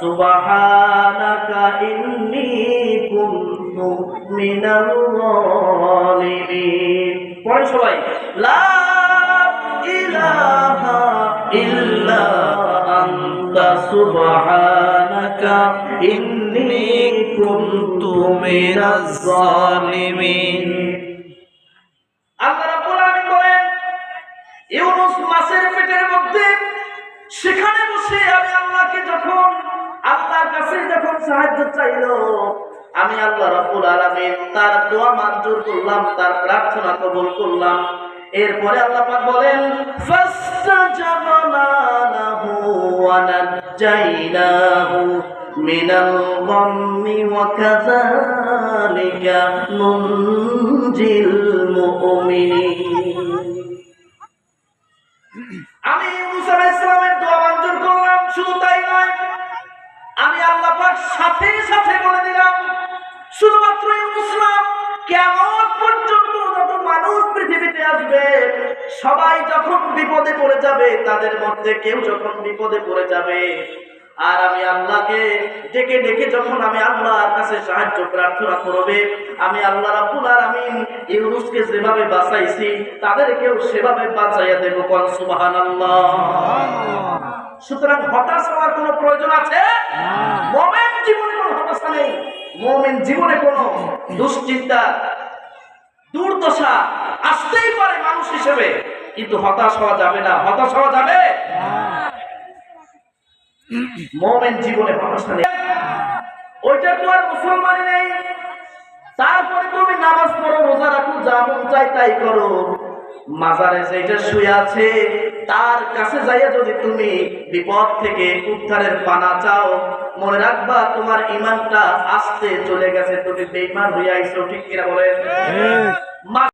سُبْحَانَكَ إِنِّي كُنتُ مِنَ الظَّالِمِينَ পড়ে সবাই লা ইলাহা ইল্লা আনতা সুবহানাকা ইন্নী কুনতু মিনাজ জালিমিন আল্লাহ রাব্বুল আলামিন বলেন ইউনুস মাছের পেটের মধ্যে সেখানে বসে আমি আল্লাহকে যখন আল্লাহর কাছে যখন সাহায্য চাইলো। আমি আল্লাহ রাব্বুল আলামিন তার দোয়া মঞ্জুর করলাম, তার প্রার্থনা কবুল করলাম। এরপরে আল্লাহ পাক বলেন আমি মুসা দোয়া মঞ্জুর করলাম, শুধু তাই নয় আমি আল্লাহ পাক সাথে সাথে বলে দিলাম, শুধুমাত্র ইসলাম কেমন পর্যন্ত যত মানুষ পৃথিবীতে আসবে, সবাই যখন বিপদে পড়ে যাবে, তাদের মধ্যে কেউ যখন বিপদে পড়ে যাবে, আর আমি আল্লাহকে ডেকে ডেকে যখন আমি আল্লাহর কাছে সাহায্য, প্রার্থনা করবে, আমি আল্লাহ রাব্বুল আলামিন ইউনুসকে যেভাবে বাঁচাইছি, তাদেরকেও সেভাবে বাঁচাইয়া দেব কোন, সুবহানাল্লাহ। সুতরাং হতাশ হওয়ার কোনো প্রয়োজন আছে? মোমেন জীবনে কোনো হতাশা নেই। মোমেন জীবনে কোনো দুশ্চিন্তা দুর্দশা আসতেই পারে মানুষ হিসেবে। কিন্তু হতাশ হওয়া যাবে না। হতাশ হওয়া যাবে? মোমেন জীবনে হতাশা নেই। ওইটা তো আর মুসলমানই নেই। তারপরে তুমি নামাজ পড়ো রোজা রাখো যা মন চাই তাই করো। মাজারে যেটা শুয়ে আছে তার কাছে যাইয়া যদি তুমি বিপদ থেকে উদ্ধারের পানা চাও, মনে রাখবা তোমার ইমানটা আসতে চলে গেছে। তুমি বেইমান হইয়া ঠিক কিনা বলেন?